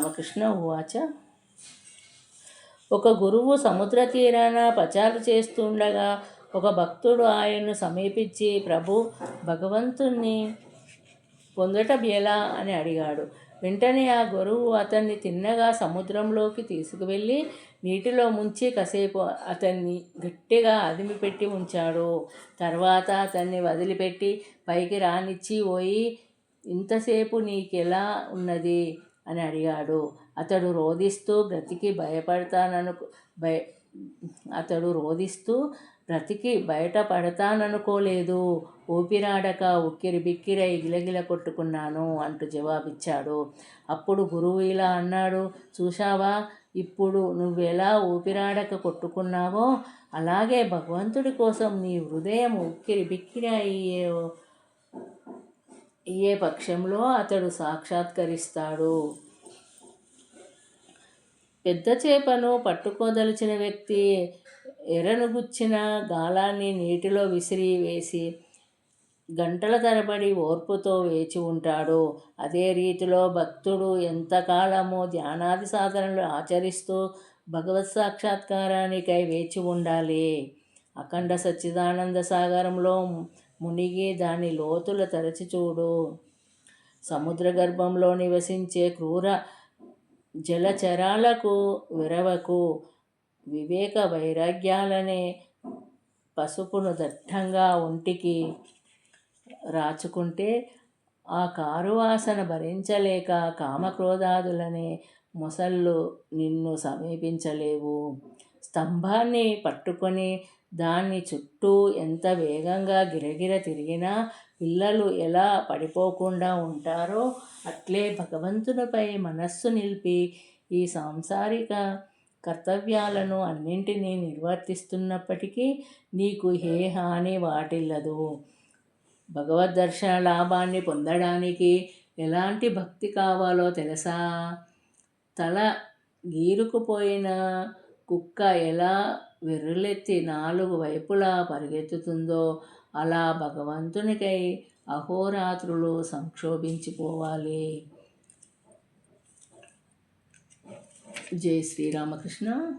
రామకృష్ణ ఉవాచ. ఒక గురువు సముద్ర తీరాన పచారు చేస్తుండగా ఒక భక్తుడు ఆయన్ను సమీపించి ప్రభు భగవంతుణ్ణి పొందటం ఎలా అని అడిగాడు. వెంటనే ఆ గురువు అతన్ని తిన్నగా సముద్రంలోకి తీసుకువెళ్ళి నీటిలో ముంచి కాసేపు అతన్ని గట్టిగా అదిమిపెట్టి ఉంచాడు. తర్వాత అతన్ని వదిలిపెట్టి పైకి రానిచ్చి పోయి ఇంతసేపు నీకెలా ఉన్నది? అని అడిగాడు. అతడు రోదిస్తూ బ్రతికి భయపడతానను భయ అతడు రోదిస్తూ బ్రతికి బయటపడతాననుకోలేదు ఊపిరాడక ఉక్కిరి బిక్కిరై గిలగిల కొట్టుకున్నాను అంటూ జవాబిచ్చాడు. అప్పుడు గురువు ఇలా అన్నాడు. చూశావా? ఇప్పుడు నువ్వెలా ఊపిరాడక కొట్టుకున్నావో అలాగే భగవంతుడి కోసం నీ హృదయం ఉక్కిరి బిక్కిరి అయ్యే ఏ పక్షంలో అతడు సాక్షాత్కరిస్తాడు? పెద్ద చేపను పట్టుకోదలిచిన వ్యక్తి ఎరను గుచ్చిన గాలాన్ని నీటిలో విసిరి వేసి గంటల తరబడి ఓర్పుతో వేచి ఉంటాడు. అదే రీతిలో భక్తుడు ఎంతకాలము ధ్యానాది సాధనలు ఆచరిస్తూ భగవత్ సాక్షాత్కారానికై వేచి ఉండాలి. అఖండ సచ్చిదానంద సాగరంలో మునిగి దాని లోతుల తరచి చూడు. సముద్ర గర్భంలో నివసించే క్రూర జలచరాలకు విరవకు వివేక వైరాగ్యాలనే పసుపును దట్టంగా ఒంటికి రాచుకుంటే ఆ కారువాసన భరించలేక కామక్రోధాదులనే మొసళ్ళు నిన్ను సమీపించలేవు. స్తంభాన్ని పట్టుకొని దాన్ని చుట్టూ ఎంత వేగంగా గిరగిర తిరిగినా పిల్లలు ఎలా పడిపోకుండా ఉంటారో అట్లే భగవంతునిపై మనస్సు నిలిపి ఈ సాంసారిక కర్తవ్యాలను అన్నింటినీ నిర్వర్తిస్తున్నప్పటికీ నీకు ఏ హాని వాటిల్లదు. భగవద్ దర్శన లాభాన్ని పొందడానికి ఎలాంటి భక్తి కావాలో తెలుసా? తల గీరుకుపోయిన కుక్క ఎలా విర్రులెత్తి నాలుగు వైపులా పరిగెత్తుతుందో అలా భగవంతునికై అహోరాత్రులు సంక్షోభించిపోవాలి. జై శ్రీరామకృష్ణ.